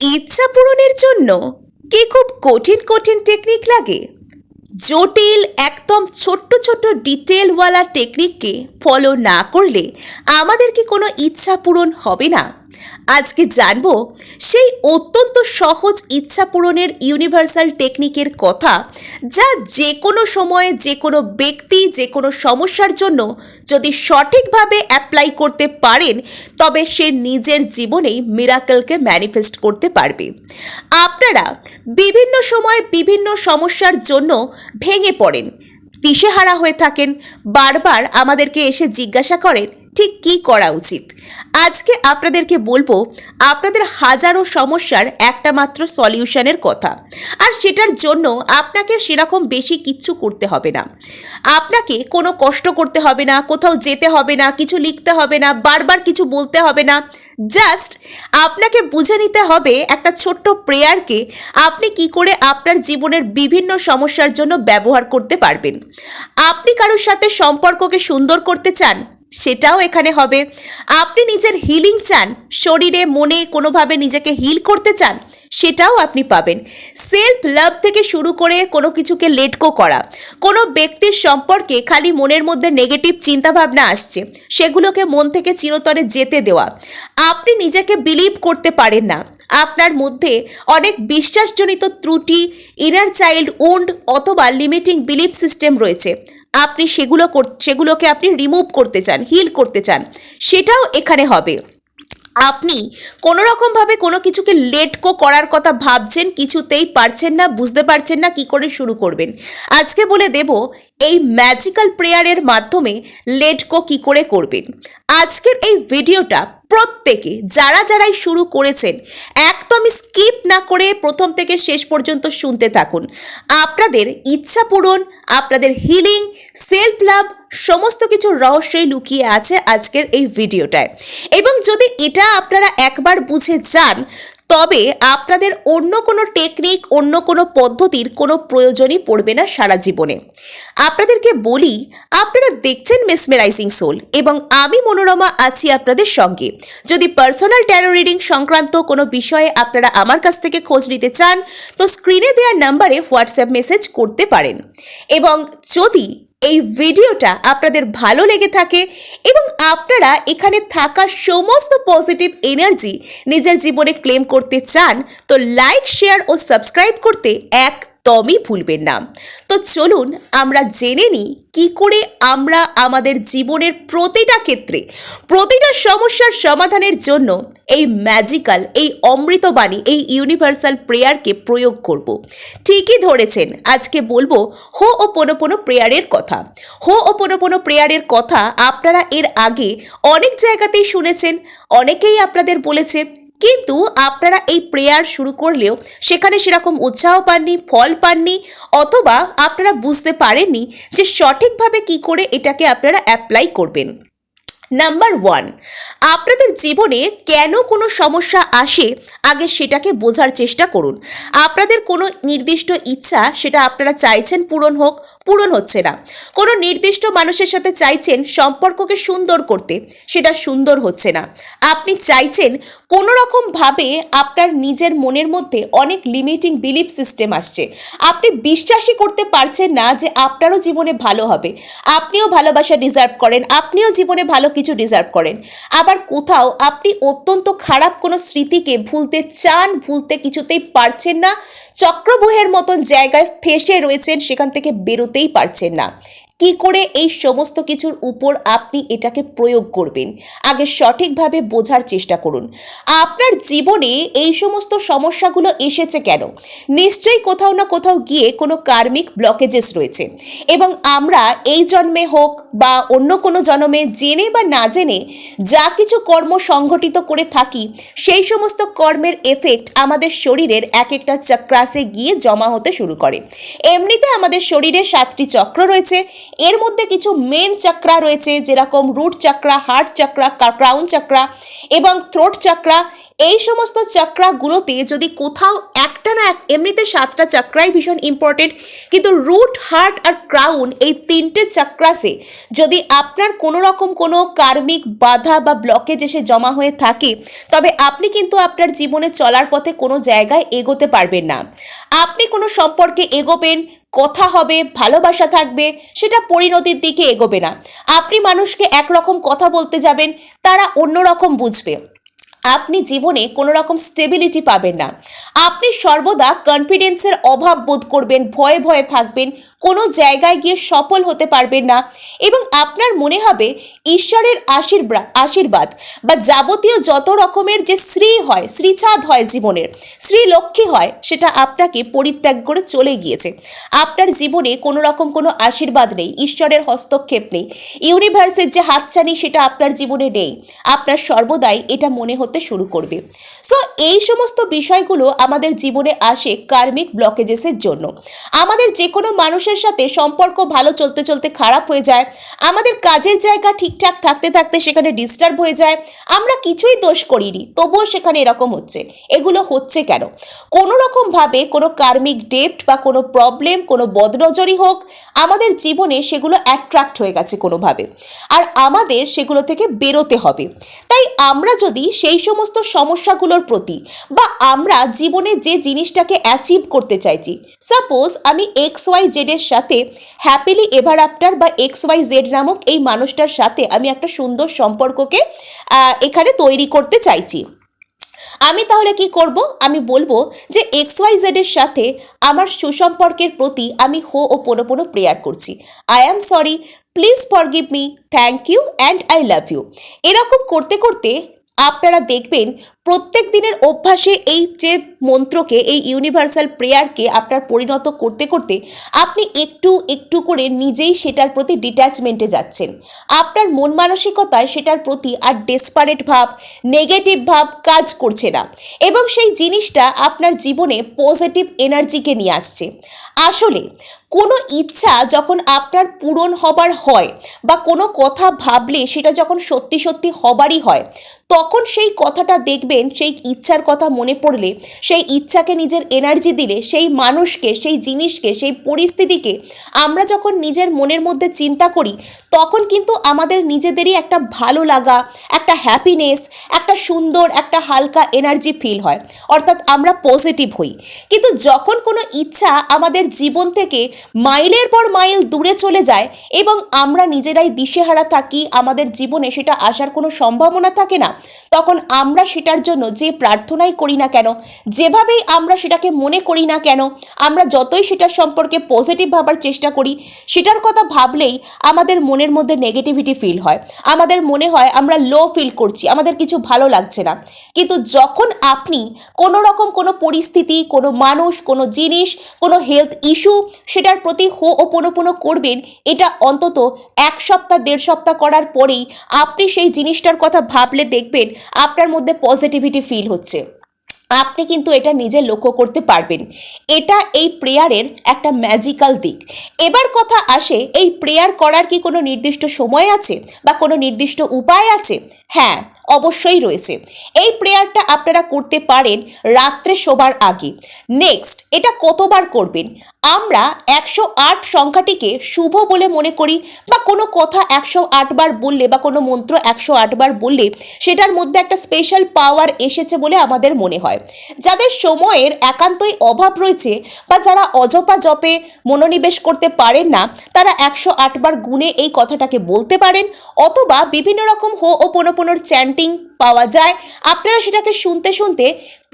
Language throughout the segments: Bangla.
ইচ্ছা পূরণের জন্য কি খুব কঠিন কঠিন টেকনিক লাগে? জটিল, একদম ছোট্ট ছোট্ট ডিটেলওয়ালা টেকনিককে ফলো না করলে আমাদের কি কোনো ইচ্ছা পূরণ হবে না? আজকে জানব সেই অত্যন্ত সহজ ইচ্ছা পূরণের ইউনিভার্সাল টেকনিকের কথা যা যে কোনো সময়ে যে কোনো ব্যক্তি যে কোনো সমস্যার জন্য যদি সঠিকভাবে অ্যাপ্লাই করতে পারেন, তবে সে নিজের জীবনেই মিরাকলকে ম্যানিফেস্ট করতে পারবে। আপনারা বিভিন্ন সময় বিভিন্ন সমস্যার জন্য ভেঙে পড়েন দিশেহারা হয়ে থাকেন, বারবার আমাদেরকে এসে জিজ্ঞাসা করেন ঠিক কী করা উচিত? আজকে আপনাদেরকে বলব, আপনাদের হাজারো সমস্যার একটা মাত্র সলিউশনের কথা। আর সেটার জন্য আপনাকে সেরকম বেশি কিচ্ছু করতে হবে না। আপনাকে কোনো কষ্ট করতে হবে না, কোথাও যেতে হবে না, কিছু লিখতে হবে না, বারবার কিছু বলতে হবে না। জাস্ট আপনাকে বুঝে নিতে হবে একটা ছোট্ট প্রেয়ারকে আপনি কি করে আপনার জীবনের বিভিন্ন সমস্যার জন্য ব্যবহার করতে পারবেন। আপনি কারোর সাথে সম্পর্ককে সুন্দর করতে চান সেটাও এখানে হবে। আপনি নিজের হিলিং চান, শরীরে, মনে কোনোভাবে নিজেকে হিল করতে চান, সেটাও আপনি পাবেন। সেলফ লাভ থেকে শুরু করে কোনো কিছুকে লেটকো করা, কোনো ব্যক্তির সম্পর্কে খালি মনের মধ্যে নেগেটিভ চিন্তাভাবনা আসছে, সেগুলোকে মন থেকে চিরতরে যেতে দেওয়া। আপনি নিজেকে বিলিভ করতে পারেন না। আপনার মধ্যে অনেক বিশ্বাসজনিত ত্রুটি ইনার চাইল্ড উন্ড অথবা লিমিটিং বিলিভ সিস্টেম রয়েছে। আপনি সেগুলো সেগুলোকে আপনি রিমুভ করতে চান হিল করতে চান, সেটাও এখানে হবে। আপনি কোনো রকমভাবে কোনো কিছুকে লেটকো করার কথা ভাবছেন, কিছুতেই পারছেন না, বুঝতে পারছেন না কি করে শুরু করবেন। আজকে বলে দেব এই ম্যাজিক্যাল প্রেয়ারের মাধ্যমে লেট কো কী করে করবেন? আজকের এই ভিডিওটা প্রত্যেকে যারা যারাই শুরু করেছেন, একদমই স্কিপ না করে প্রথম থেকে শেষ পর্যন্ত শুনতে থাকুন। আপনাদের ইচ্ছা পূরণ, আপনাদের হিলিং সেলফ লাভ সমস্ত কিছু রহস্যই লুকিয়ে আছে আজকের এই ভিডিওটায়। এবং যদি এটা আপনারা একবার বুঝে যান তবে আপনাদের অন্য কোনো টেকনিক অন্য কোনো পদ্ধতির কোনো প্রয়োজনই পড়বে না সারা জীবনে। আপনাদেরকে বলি, আপনারা দেখছেন মেসমেরাইজিং সোল এবং আমি মনোরমা আছি আপনাদের সঙ্গে। যদি পার্সোনাল ট্যারো রিডিং সংক্রান্ত কোনো বিষয়ে আপনারা আমার কাছ থেকে খোঁজ নিতে চান, তো স্ক্রিনে দেওয়ার নাম্বারে হোয়াটসঅ্যাপ মেসেজ করতে পারেন। এবং যদি এই ভিডিওটা আপনাদের ভালো লেগে থাকে এবং আপনারা এখানে থাকা সমস্ত পজিটিভ এনার্জি নিজের জীবনে ক্লেম করতে চান, তো লাইক শেয়ার ও সাবস্ক্রাইব করতে একদমই ভুলবেন না। তো চলুন আমরা জেনে নিই কি করে আমরা আমাদের জীবনের প্রতিটা ক্ষেত্রে, প্রতিটা সমস্যার সমাধানের জন্য এই ম্যাজিক্যাল এই অমৃতবাণী, এই ইউনিভার্সাল প্রেয়ারকে প্রয়োগ করব। ঠিকই ধরেছেন, আজকে বলব হো ও পোনো প্রেয়ারের কথা। হো ও পোনো প্রেয়ারের কথা আপনারা এর আগে অনেক জায়গাতেই শুনেছেন, অনেকেই আপনাদের বলেছে কিন্তু আপনারা এই প্রেয়ার শুরু করলেও সেখানে সেরকম উৎসাহ পাননি, ফল পাননি, অথবা আপনারা বুঝতে পারেননি যে সঠিকভাবে কি করে এটাকে আপনারা অ্যাপ্লাই করবেন। নাম্বার ওয়ান আপনাদের জীবনে কেন কোনো সমস্যা আসে আগে সেটাকে বোঝার চেষ্টা করুন। আপনাদের কোনো নির্দিষ্ট ইচ্ছা সেটা আপনারা চাইছেন পূরণ হোক পূরণ হচ্ছে না। কোনো নির্দিষ্ট মানুষের সাথে চাইছেন সম্পর্ককে সুন্দর করতে, সেটা সুন্দর হচ্ছে না। আপনি চাইছেন কোনো রকমভাবে আপনার নিজের মনের মধ্যে অনেক লিমিটিং বিলিফ সিস্টেম আসছে। আপনি বিশ্বাসই করতে পারছেন না যে আপনারও জীবনে ভালো হবে। আপনিও ভালোবাসা ডিজার্ভ করেন, আপনিও জীবনে ভালো কিছু ডিজার্ভ করেন। আবার কোথাও আপনি অত্যন্ত খারাপ কোনো স্মৃতিকে ভুলতে চান, ভুলতে কিছুতেই পারছেন না চক্রবহের মতন জায়গায় ফেসে রয়েছেন সেখান থেকে বেরোতেই পারছেন না। কি করে এই সমস্ত কিছুর উপর আপনি এটাকে প্রয়োগ করবেন? আগে সঠিকভাবে বোঝার চেষ্টা করুন। আপনার জীবনে এই সমস্ত সমস্যাগুলো এসেছে কেন? নিশ্চয়ই কোথাও না কোথাও গিয়ে কোনো কার্মিক ব্লকেজেস রয়েছে। এবং আমরা এই জন্মে হোক বা অন্য কোনো জন্মে জেনে বা না জেনে যা কিছু কর্ম সংঘটিত করে থাকি, সেই সমস্ত কর্মের এফেক্ট আমাদের শরীরের এক একটা চক্রাসে গিয়ে জমা হতে শুরু করে। এমনিতে আমাদের শরীরে সাতটি চক্র রয়েছে। এর মধ্যে কিছু মেন চাকরা রয়েছে, যেরকম root chakra heart chakra crown chakra এবং থ্রোট চাকরা এই সমস্ত চাকরাগুলোতে যদি কোথাও একটা না এক, এমনিতে সাতটা চাকরাই ভীষণ ইম্পর্টেন্ট কিন্তু রুট হার্ট আর ক্রাউন এই তিনটে চাকরাসে যদি আপনার কোনো রকম কোনো কার্মিক বাধা বা ব্লকেজ এসে জমা হয়ে থাকে, তবে আপনি কিন্তু আপনার জীবনে চলার পথে কোনো জায়গায় এগোতে পারবেন না। আপনি কোনো সম্পর্কে এগোবেন কথা হবে, ভালোবাসা থাকবে, সেটা পরিণতির দিকে এগোবে না। আপনি মানুষকে একরকম কথা বলতে যাবেন, তারা অন্যরকম বুঝবে। আপনি জীবনে কোনো রকম স্টেবিলিটি পাবেন না। আপনি সর্বদা কনফিডেন্সের অভাব বোধ করবেন, ভয়ে ভয়ে থাকবেন কোনো জায়গায় গিয়ে সফল হতে পারবেন না এবং আপনার মনে হবে ঈশ্বরের আশীর্বাদ আশীর্বাদ বা যাবতীয় যত রকমের যে শ্রী হয় শ্রীচাঁদ হয় জীবনের শ্রীলক্ষ্মী হয়, সেটা আপনাকে পরিত্যাগ করে চলে গিয়েছে। আপনার জীবনে কোনো রকম কোনো আশীর্বাদ নেই, ঈশ্বরের হস্তক্ষেপ নেই, ইউনিভার্সের যে হাতছানি সেটা আপনার জীবনে নেই, আপনার সর্বদাই এটা মনে হতে শুরু করবে। সো এই সমস্ত বিষয়গুলো আমাদের জীবনে আসে কার্মিক ব্লকেজেসের জন্য। আমাদের যে কোনো মানুষের সাথে সম্পর্ক ভালো চলতে চলতে খারাপ হয়ে যায়। আমাদের কাজের জায়গা ঠিকঠাক থাকতে থাকতে সেখানে ডিস্টার্ব হয়ে যায়। আমরা কিছুই দোষ করিনি, তবুও সেখানে এরকম হচ্ছে। এগুলো হচ্ছে কেন? কোনো রকমভাবে কোনো কার্মিক ডেপ্ট বা কোনো প্রবলেম কোনো বদনজরি হোক, আমাদের জীবনে সেগুলো অ্যাট্রাক্ট হয়ে গেছে কোনোভাবে। আর আমাদের সেগুলো থেকে বেরোতে হবে। তাই আমরা যদি সেই সমস্ত সমস্যাগুলোর প্রতি বা আমরা জীবনে যে জিনিসটাকে অ্যাচিভ করতে চাইছি সাপোজ আমি এক্স ওয়াই জেডের সাথে হ্যাপিলি এভার আফটার বা এক্স ওয়াই জেড নামক এই মানুষটার সাথে আমি একটা সুন্দর সম্পর্ককে এখানে তৈরি করতে চাইছি। আমি তাহলে কি করব? আমি বলব যে এক্স ওয়াই জেডের সাথে আমার সুসম্পর্কের প্রতি আমি ho'oponopono prayer করছি। I am sorry please forgive me thank you and I love you এরকম করতে করতে আপনারা দেখবেন প্রত্যেক দিনের অভ্যাসে এই যে মন্ত্রকে, এই ইউনিভার্সাল প্রেয়ারকে আপনার পরিণত করতে করতে আপনি একটু একটু করে নিজেই সেটার প্রতি ডিট্যাচমেন্টে যাচ্ছেন। আপনার মন মানসিকতায় সেটার প্রতি আর ডেসপারেট ভাব নেগেটিভ ভাব কাজ করছে না। এবং সেই জিনিসটা আপনার জীবনে পজিটিভ এনার্জিকে নিয়ে আসছে। আসলে কোনো ইচ্ছা যখন আপনার পূরণ হবার হয় বা কোনো কথা ভাবলে সেটা যখন সত্যি সত্যি হবারই হয় তখন সেই কথাটা দেখবেন, সেই ইচ্ছার কথা মনে পড়লে, সেই ইচ্ছাকে নিজের এনার্জি দিলে, সেই মানুষকে, সেই জিনিসকে, সেই পরিস্থিতিকে আমরা যখন নিজের মনের মধ্যে চিন্তা করি, তখন কিন্তু আমাদের নিজেদেরই একটা ভালো লাগা, একটা হ্যাপিনেস একটা সুন্দর, একটা হালকা এনার্জি ফিল হয়। অর্থাৎ আমরা পজিটিভ হই। কিন্তু যখন কোনো ইচ্ছা আমাদের জীবন থেকে মাইলের পর মাইল দূরে চলে যায় এবং আমরা নিজেরাই দিশেহারা থাকি, আমাদের জীবনে সেটা আসার কোনো সম্ভাবনা থাকে না তখন আমরা সেটার জন্য যে প্রার্থনাই করি না কেন, যেভাবেই আমরা সেটাকে মনে করি না কেন, আমরা যতই সেটার সম্পর্কে পজিটিভ ভাবার চেষ্টা করি, সেটার কথা ভাবলেই আমাদের মনের মধ্যে নেগেটিভিটি ফিল হয়। আমাদের মনে হয় আমরা লো ফিল করছি, আমাদের কিছু ভালো লাগছে না। কিন্তু যখন আপনি কোনো রকম কোনো পরিস্থিতি, কোনো মানুষ, কোনো জিনিস, কোনো হেলথ ইস্যু সেটার প্রতি হো ও পোনো পোনো করবেন, এটা অন্তত এক সপ্তাহ, দেড় সপ্তাহ করার পরেই আপনি সেই জিনিসটার কথা ভাবলে দেখবেন আপনার মধ্যে পজিটিভিটি ফিল হচ্ছে। আপনি কিন্তু এটা নিজে লক্ষ্য করতে পারবেন। এটা এই প্রেয়ারের একটা ম্যাজিক্যাল দিক। এবার কথা আসে, এই প্রেয়ার করার কি কোনো নির্দিষ্ট সময় আছে বা কোনো নির্দিষ্ট উপায় আছে? হ্যাঁ অবশ্যই রয়েছে। এই প্রেয়ারটা আপনারা করতে পারেন রাত্রে শোবার আগে। নেক্সট এটা কতবার করবেন? আমরা একশো আট সংখ্যাটিকে শুভ বলে মনে করি বা কোনো কথা একশো আটবার বললে বা কোনো মন্ত্র একশো আটবার বললে সেটার মধ্যে একটা স্পেশাল পাওয়ার এসেছে বলে আমাদের মনে হয়। যাদের সময়ের একান্তই অভাব রয়েছে বা যারা অজপা জপে মনোনিবেশ করতে পারেন না, তারা একশো আটবার গুণে এই কথাটাকে বলতে পারেন অথবা বিভিন্ন রকম হো ও পোনোপোনোর চ্যান্টিং পাওয়া যায়। আপনারা সেটাকে শুনতে শুনতে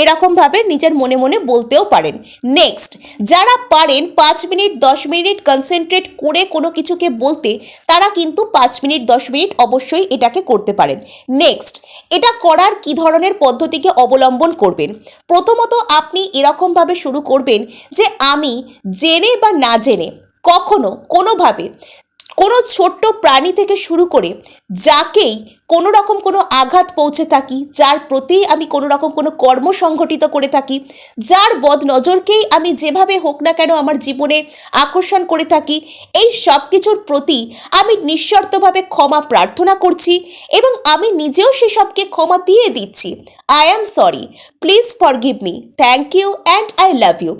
এরকমভাবে নিজের মনে মনে বলতেও পারেন। নেক্সট যারা পারেন পাঁচ মিনিট, দশ মিনিট কনসেন্ট্রেট করে কোনো কিছুকে বলতে, তারা কিন্তু পাঁচ মিনিট, দশ মিনিট অবশ্যই এটাকে করতে পারেন। নেক্সট এটা করার কি ধরনের পদ্ধতিকে অবলম্বন করবেন? প্রথমত আপনি এরকমভাবে শুরু করবেন যে আমি জেনে বা না জেনে কখনো কোনোভাবে কোনো ছোট্ট প্রাণী থেকে শুরু করে যাকেই কোনো রকম কোনো আঘাত পৌঁছে থাকি, যার প্রতি আমি কোনো রকম কোনো কর্ম সংগঠিত করে থাকি, যার বদ নজরকেই আমি যেভাবে হোক না কেন আমার জীবনে আকর্ষণ করে থাকি, এই সব কিছুর প্রতি আমি নিঃশর্তভাবে ক্ষমা প্রার্থনা করছি এবং আমি নিজেও সেসবকে ক্ষমা দিয়ে দিচ্ছি। I am sorry please forgive me thank you and I love you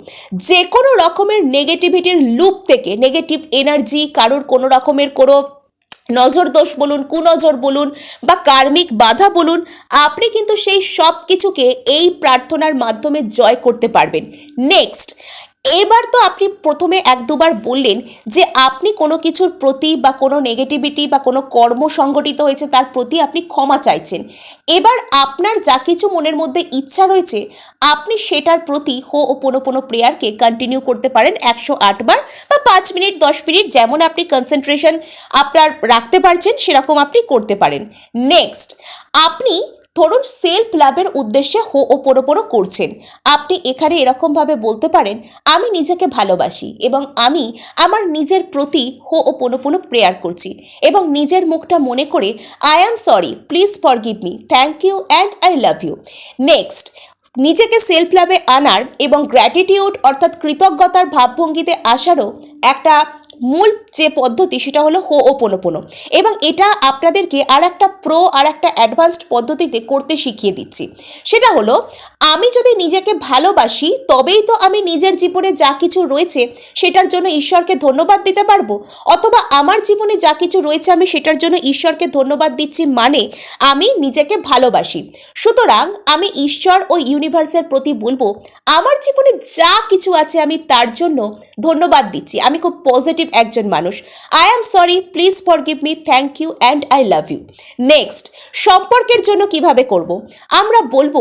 যে কোনো রকমের নেগেটিভিটির লুপ থেকে নেগেটিভ এনার্জি কারোর কোনো রকমের কোনো নজর দোষ বলুন, কুনজর বলুন বা কার্মিক বাধা বলুন, আপনি কিন্তু সেই সব কিছুকে এই প্রার্থনার মাধ্যমে জয় করতে পারবেন। নেক্সট এবার তো আপনি প্রথমে এক দুবার বললেন যে আপনি কোনো কিছুর প্রতি বা কোনো নেগেটিভিটি বা কোনো কর্ম সংগঠিত হয়েছে তার প্রতি আপনি ক্ষমা চাইছেন। এবার আপনার যা কিছু মনের মধ্যে ইচ্ছা রয়েছে, আপনি সেটার প্রতি হো ও পোনো পোনো প্রেয়ারকে কন্টিনিউ করতে পারেন একশো আটবার বা পাঁচ মিনিট, দশ মিনিট যেমন আপনি কনসেন্ট্রেশন আপনার রাখতে পারছেন, সেরকম আপনি করতে পারেন। নেক্সট আপনি ধরুন সেলফ লাভের উদ্দেশ্যে হো ও পোড়ো করছেন। আপনি এখানে এরকমভাবে বলতে পারেন, আমি নিজেকে ভালোবাসি এবং আমি আমার নিজের প্রতি হো ও পোনো পোনো প্রেয়ার করছি এবং নিজের মুখটা মনে করে I am sorry please forgive me thank you and I love you next নিজেকে সেলফ লাভে আনার এবং গ্র্যাটিটিউড অর্থাৎ কৃতজ্ঞতার ভাবভঙ্গিতে আসারও একটা মূল যে পদ্ধতি সেটা হলো হো ও পোনোপোনো এবং এটা আপনাদেরকে আর একটা প্রো আর একটা অ্যাডভান্সড পদ্ধতিতে করতে শিখিয়ে দিচ্ছি। সেটা হলো আমি যদি নিজেকে ভালোবাসি, তবেই তো আমি নিজের জীবনে যা কিছু রয়েছে সেটার জন্য ঈশ্বরকে ধন্যবাদ দিতে পারব? অথবা আমার জীবনে যা কিছু রয়েছে আমি সেটার জন্য ঈশ্বরকে ধন্যবাদ দিচ্ছি মানে আমি নিজেকে ভালোবাসি। সুতরাং আমি ঈশ্বর ও ইউনিভার্সের প্রতি বলব, আমার জীবনে যা কিছু আছে আমি তার জন্য ধন্যবাদ দিচ্ছি। আমি খুব পজিটিভ একজন মানুষ। I am sorry please forgive me thank you and I love you next সম্পর্কের জন্য কীভাবে করব? আমরা বলব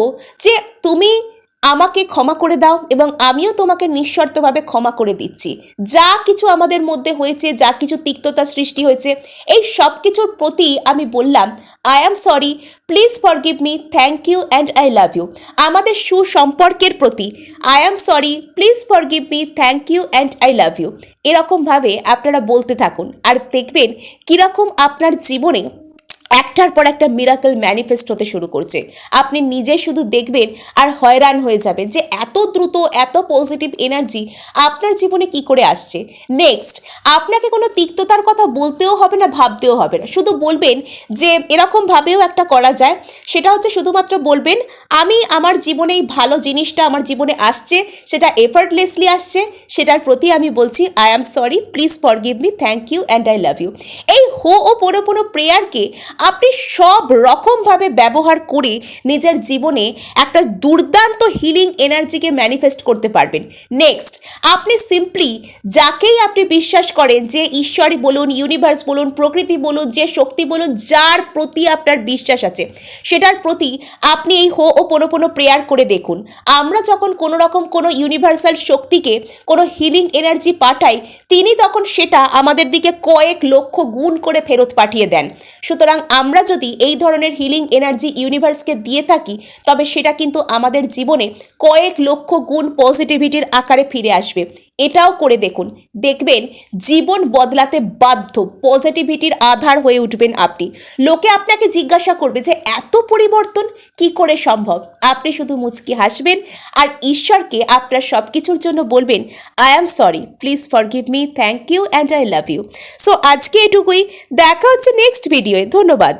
যে তুমি আমাকে ক্ষমা করে দাও এবং আমিও তোমাকে নিঃশর্তভাবে ক্ষমা করে দিচ্ছি। যা কিছু আমাদের মধ্যে হয়েছে, যা কিছু তিক্ততা সৃষ্টি হয়েছে, এই সব কিছুর প্রতি আমি বললাম I am sorry please forgive me thank you and I love you আমাদের সুসম্পর্কের প্রতি I am sorry please forgive me thank you and I love you এরকমভাবে আপনারা বলতে থাকুন। আর দেখবেন কীরকম আপনার জীবনে একটার পর একটা মিরাকল ম্যানিফেস্ট হতে শুরু করছে। আপনি নিজে শুধু দেখবেন আর হয়রান হয়ে যাবে যে এত দ্রুত, এত পজিটিভ এনার্জি আপনার জীবনে কি করে আসছে? নেক্সট আপনাকে কোনো তিক্ততার কথা বলতেও হবে না, ভাবতেও হবে না। শুধু বলবেন যে এরকমভাবেও একটা করা যায়। সেটা হচ্ছে শুধুমাত্র বলবেন, আমি আমার জীবনে এই ভালো জিনিসটা আমার জীবনে আসছে, সেটা এফার্টলেসলি আসছে, সেটার প্রতি আমি বলছি I am sorry please forgive me thank you and I love you এই হো ও পোনো পোনো প্রেয়ারকে আপনি সব রকমভাবে ব্যবহার করে নিজের জীবনে একটা দুর্দান্ত হিলিং এনার্জিকে ম্যানিফেস্ট করতে পারবেন। নেক্সট আপনি সিম্পলি যাকেই আপনি বিশ্বাস করেন, যে ঈশ্বরই বলুন ইউনিভার্স বলুন, প্রকৃতি বলুন, যে শক্তি বলুন, যার প্রতি আপনার বিশ্বাস আছে, সেটার প্রতি আপনি এই হো ও পোনো পোনো প্রেয়ার করে দেখুন। আমরা যখন কোনো রকম কোনো ইউনিভার্সাল শক্তিকে, কোনো হিলিং এনার্জি পাঠাই, তিনি তখন সেটা আমাদের দিকে কয়েক লক্ষ গুণ করে ফেরত পাঠিয়ে দেন। সুতরাং আমরা যদি এই ধরনের হিলিং এনার্জি ইউনিভার্সকে দিয়ে থাকি, তবে সেটা কিন্তু আমাদের জীবনে কয়েক লক্ষ গুণ পজিটিভিটির আকারে ফিরে আসবে। এটাও করে দেখুন। দেখবেন, জীবন বদলাতে বাধ্য পজিটিভিটির আধার হয়ে উঠবেন আপনি। লোকে আপনাকে জিজ্ঞাসা করবে যে, এত পরিবর্তন কি করে সম্ভব? আপনি শুধু মুচকি হাসবেন আর ঈশ্বরকে আপনার সব কিছুর জন্য বলবেন I am sorry please forgive me thank you and I love you so আজকে এটুকুই। দেখা হচ্ছে নেক্সট ভিডিওয়ে ধন্যবাদ